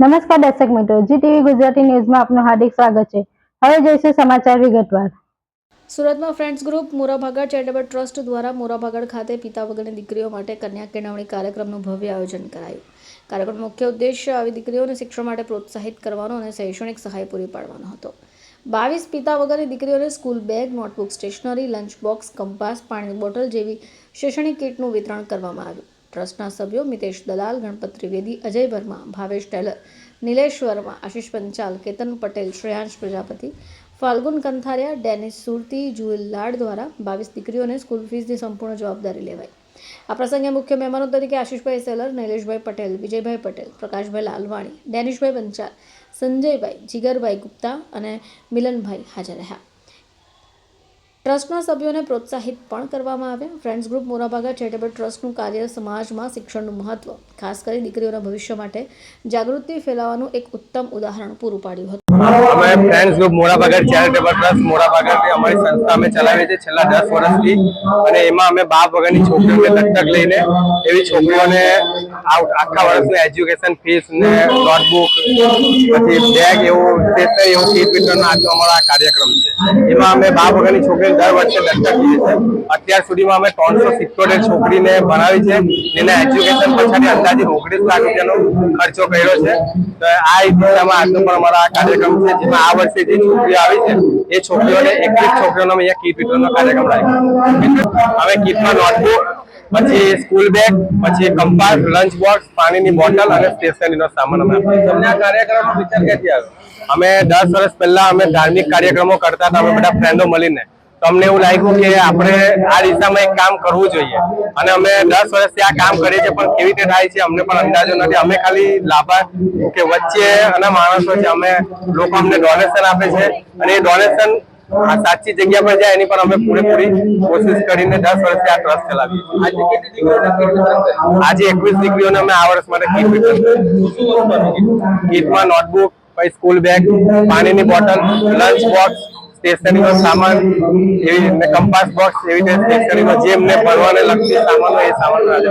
નમસ્કાર દર્શક મિત્રો જી ટીવી ગુજરાતી ન્યૂઝમાં આપનું હાર્દિક સ્વાગત છે. હવે જોઈશું સમાચાર વિગતવાર. સુરતમાં friends group Morabhagal charitable trust દ્વારા મોરાભાગળ ખાતે પિતા વગરની દીકરીઓ માટે કન્યા કેળવણી કાર્યક્રમનું ભવ્ય આયોજન કરાયું. કાર્યક્રમનો મુખ્ય ઉદ્દેશ્ય આવી દીકરીઓને શિક્ષણ માટે પ્રોત્સાહિત કરવાનો અને શૈક્ષણિક સહાય પૂરી પાડવાનો હતો. બાવીસ પિતા વગરની દીકરીઓને school bag notebook stationery lunch box compass પાણીની બોટલ જેવી શૈક્ષણિક કીટનું વિતરણ કરવામાં આવ્યું. ટ્રસ્ટના સભ્યો મિતેશ દલાલ, ગણપત ત્રિવેદી અજય વર્મા, ભાવેશ ટેલર, નિલેશ વર્મા, આશિષ પંચાલ, કેતન પટેલ, શ્રેયાંશ પ્રજાપતિ, ફાલ્ગુન કંથારિયા, ડેનિસ સુરતી, જુએલ લાડ દ્વારા બાવીસ દીકરીઓને સ્કૂલ ફીસની સંપૂર્ણ જવાબદારી લેવાઈ. આ પ્રસંગે મુખ્ય મહેમાનો તરીકે આશિષભાઈ સેલર, નિલેશભાઈ પટેલ, વિજયભાઈ પટેલ, પ્રકાશભાઈ લાલવાણી, ડેનિશભાઈ બંચાલ સંજયભાઈ જીગરભાઈ ગુપ્તા અને મિલનભાઈ હાજર રહ્યા. ટ્રસ્ટના સભ્યોને પ્રોત્સાહિત પણ કરવામાં આવ્યા. ફ્રેન્ડ્સ ગ્રુપ મોરાભાગા ચેરિટેબલ ટ્રસ્ટનું કાર્ય સમાજમાં શિક્ષણનું મહત્વ, ખાસ કરી દીકરીઓના ભવિષ્ય માટે જાગૃતિ ફેલાવવાનું એક ઉત્તમ ઉદાહરણ પૂરું પાડ્યું હતું. અમે friends group Morabhagar charitable trust મોરાભાગરથી અમારી સંસ્થા અમે ચલાવીએ છીએ છેલ્લા દસ વર્ષથી. અને એમાં અમે બાપ વગરની છોકરીઓને દત્તક લઈને એવી છોકરીઓને આખા વર્ષનું એજ્યુકેશન ફીસ ને નોટબુક પછી બેગ એવું સ્ટેશનરી એવું કીટ વિતરણનો આજનો અમારો આ કાર્યક્રમ છે. એમાં અમે બાપ વગરની છોકરીને દર વર્ષે દત્તક લઈએ છીએ. અત્યાર સુધીમાં અમે ત્રણસો સિત્તોતેર છોકરીને ભણાવી છે. એના એજ્યુકેશન પછાડી અંદાજે ઓગણીસ લાખ રૂપિયાનો ખર્ચો કર્યો છે. તો આ દિશામાં આજનો પણ અમારો આ કાર્યક્રમ જે આવી છે, એ છોકરીઓને એકવીસ છોકરીઓનો અહીંયા કીટ વિતરણનો કાર્યક્રમ રાખ્યો હવે કીટમાં પછી સ્કૂલ બેગ, પછી કંપાસ, લંચ બોક્સ, પાણીની બોટલ અને સ્ટેશનરીનો સામાન અમે કાર્યક્રમ અમે દસ વર્ષ પહેલા અમે ધાર્મિક કાર્યક્રમો કરતા હતા, અમે બધા ફ્રેન્ડો મળીને. અમને એવું લાગ્યું કે આપણે આ દિશામાં એક કામ કરવું જોઈએ. અને અમે દસ વર્ષથી આ કામ કરીએ છીએ પણ કેવી રીતે થાય છે અમને પણ અંદાજો નથી. અમે ખાલી લાભા કે વચ્ચે અને માણસો છે. અમે લોકો અમને ડોનેશન આપે છે. અને એ ડોનેશન આ સાચી જગ્યા પર જાય એની પર અમે પૂરેપૂરી કોશિશ કરીને દસ વર્ષથી આ ટ્રસ્ટ ચલાવીએ આજે એકવીસ દીકરીઓને અમે આ વર્ષ માટે કીટ કીટમાં નોટબુક પછી સ્કૂલ બેગ પાણીની બોટલ લંચ બોક્સ સ્ટેશનરીનો સામાન એવી રીતે કંપાસ બોક્સ એવી રીતે સ્ટેશનરીનો જે એમને ભણવાને લગતી સામાનો એ સામાન આજે.